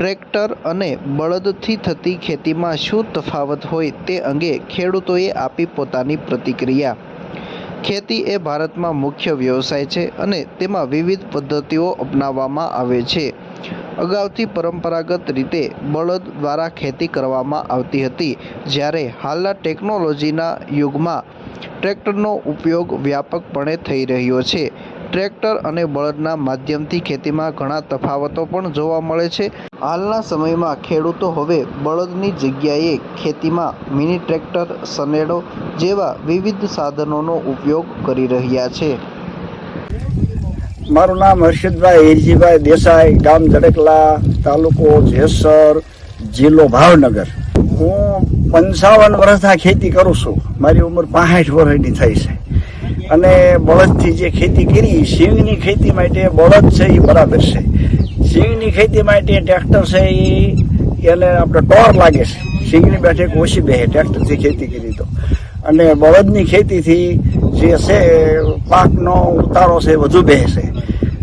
Tractor અને બળદથી થતી ખેતીમાં શું તફાવત હોય તે અંગે ખેડૂતોએ આપી પોતાની પ્રતિક્રિયા. ખેતી એ ભારતમાં મુખ્ય વ્યવસાય છે અને તેમાં વિવિધ પદ્ધતિઓ અપનાવવામાં આવે છે. અગાઉથી પરંપરાગત રીતે બળદ દ્વારા ખેતી કરવામાં આવતી હતી, જ્યારે હાલના ટેકનોલોજીના યુગમાં ટ્રેક્ટરનો ઉપયોગ વ્યાપકપણે થઈ રહ્યો છે. ટ્રેક્ટર અને બળદના માધ્યમથી ખેતીમાં ઘણા તફાવતો પણ જોવા મળે છે. હાલના સમયમાં ખેડૂતો હવે બળદની જગ્યાએ ખેતીમાં મિની ટ્રેક્ટર, સનેડો જેવા વિવિધ સાધનોનો ઉપયોગ કરી રહ્યા છે. મારું નામ હર્ષદભાઈ હિરજીભાઈ દેસાઈ, ગામ જડકલા તાલુકો જેસર, જિલ્લો ભાવનગર. હું પંચાવન વર્ષથી ખેતી કરું છું. મારી ઉંમર પાંસઠ વર્ષની થઈ છે. અને બળદથી જે ખેતી કરી સિંગની ખેતી માટે બળદ છે એ બરાબર છે. સિંગની ખેતી માટે ટ્રેક્ટર છે એ એને આપણે ટોર લાગે છે. સિંગની બેઠક ઓછી બેસે ટ્રેક્ટરથી ખેતી કરી તો. અને બળદની ખેતીથી જે છે, પાકનો ઉતારો છે, વધુ બેસે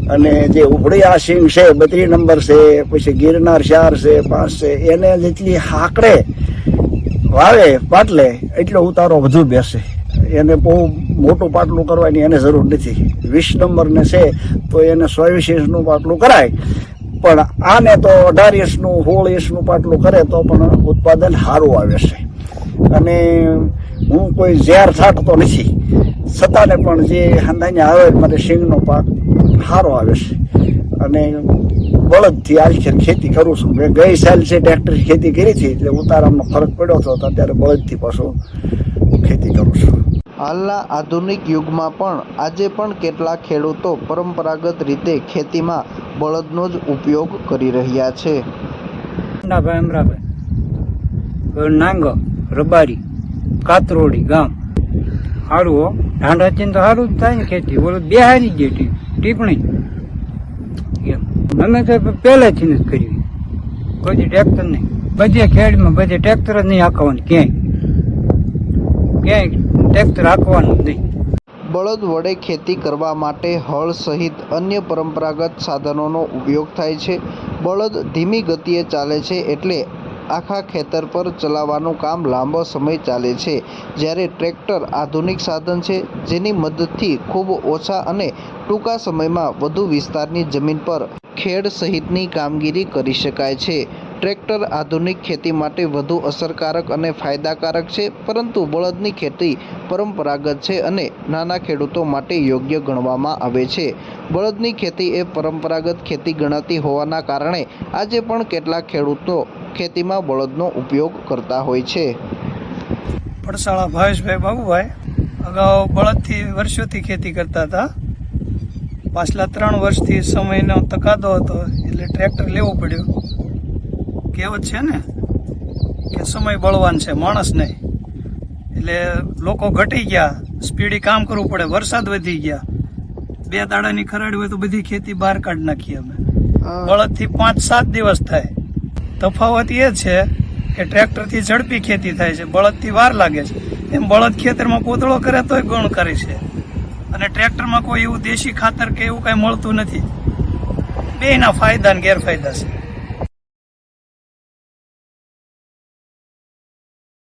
અને જે ઉભળિયા સિંગ છે બત્રી નંબર છે, પછી ગિરનાર ચાર છે, પાંચ છે, એને જેટલી હાકડે, વાવે, પાટલે, એટલો ઉતારો વધુ બેસે. એને બહુ મોટું પાટલું કરવાની એને જરૂર નથી. વીસ નંબરને છે, તો એને ચોવીસ ઇંચનું પાટલું કરાય. પણ આને તો અઢાર ઇંચનું સોળ ઇંચનું પાટલું કરે તો પણ ઉત્પાદન સારું આવે છે. અને હું કોઈ ઝેર છાંટતો નથી. છતાંને પણ જે હાંદાને આવે મારે સિંગનો પાક, સારો આવે છે. અને બળદથી આલખેર ખેતી કરું છું. મેં ગઈ સાલ છે ટ્રેક્ટરથી ખેતી કરી હતી એટલે ઉતારામાં ફરક પડ્યો હતો અત્યારે બળદથી પાછું ખેતી કરું છું. હાલના આધુનિક યુગમાં પણ આજે પણ કેટલાક ખેડૂતો પરંપરાગત રીતે ખેતીમાં બળદનો જ ઉપયોગ કરી રહ્યા છે. નાભાઈ, અમરાભાઈ. નાંગો, રબારી કાતરોડી ગામ. હાડવો હો. ઢાંડા ચીન તો સારું જ થાય ને ખેતી. બોલો બે હારી ગઈ ટીપણી. એમ. અમે તો પહેલેથી જ કરી. કોઈ ટ્રેક્ટર નહીં. બધે ખેડમાં બધે ટ્રેક્ટર જ નહીં હાંકવાનું ક્યાંય. ક્યાંય ટ્રેક્ટર રાખવાનું નહીં. બળદ વડે ખેતી કરવા માટે હળ સહિત અન્ય પરંપરાગત સાધનોનો ઉપયોગ થાય છે. બળદ ધીમી ગતિએ ચાલે છે એટલે આખા ખેતર પર ચલાવવાનું કામ લાંબો સમય ચાલે છે. જ્યારે ટ્રેક્ટર આધુનિક સાધન છે, જેની મદદથી ખૂબ ઓછા અને ટૂંકા સમયમાં વધુ વિસ્તારની જમીન પર ખેડ સહિતની કામગીરી કરી શકાય છે. ટ્રેક્ટર આધુનિક ખેતી માટે વધુ અસરકારક અને ફાયદાકારક છે, પરંતુ બળદની ખેતી પરંપરાગત છે અને નાના ખેડૂતો માટે યોગ્ય ગણવામાં આવે છે. બળદની ખેતી એ પરંપરાગત ખેતી ગણાતી હોવાના કારણે આજે પણ કેટલાક ખેડૂતો ખેતીમાં બળદનો ઉપયોગ કરતા હોય છે. પડસાળા ભાવેશભાઈ બાબુભાઈ અગાઉ બળદથી, વર્ષોથી ખેતી કરતા હતા. પાછલા ત્રણ વર્ષથી સમયનો તકાદો હતો એટલે ટ્રેક્ટર લેવું પડ્યું. કહેવત છે ને કે સમય બળવાન છે માણસ નહીં. એટલે લોકો ઘટી ગયા સ્પીડી કામ કરવું પડે વરસાદ વધી ગયા. બે દાડાની ખરાડી હોય તો બધી ખેતી બહાર કાઢી નાખીએ અમે. બળદથી પાંચ સાત દિવસ થાય. તફાવત એ છે કે ટ્રેક્ટરથી ઝડપી ખેતી થાય છે બળદથી વાર લાગે છે. એમ બળદ ખેતરમાં કોતળો કરે તોય ગુણ કરે છે. અને ટ્રેક્ટરમાં કોઈ એવું દેશી ખાતર કે એવું કાંઈ મળતું નથી. બેના ફાયદા ને ગેરફાયદા છે.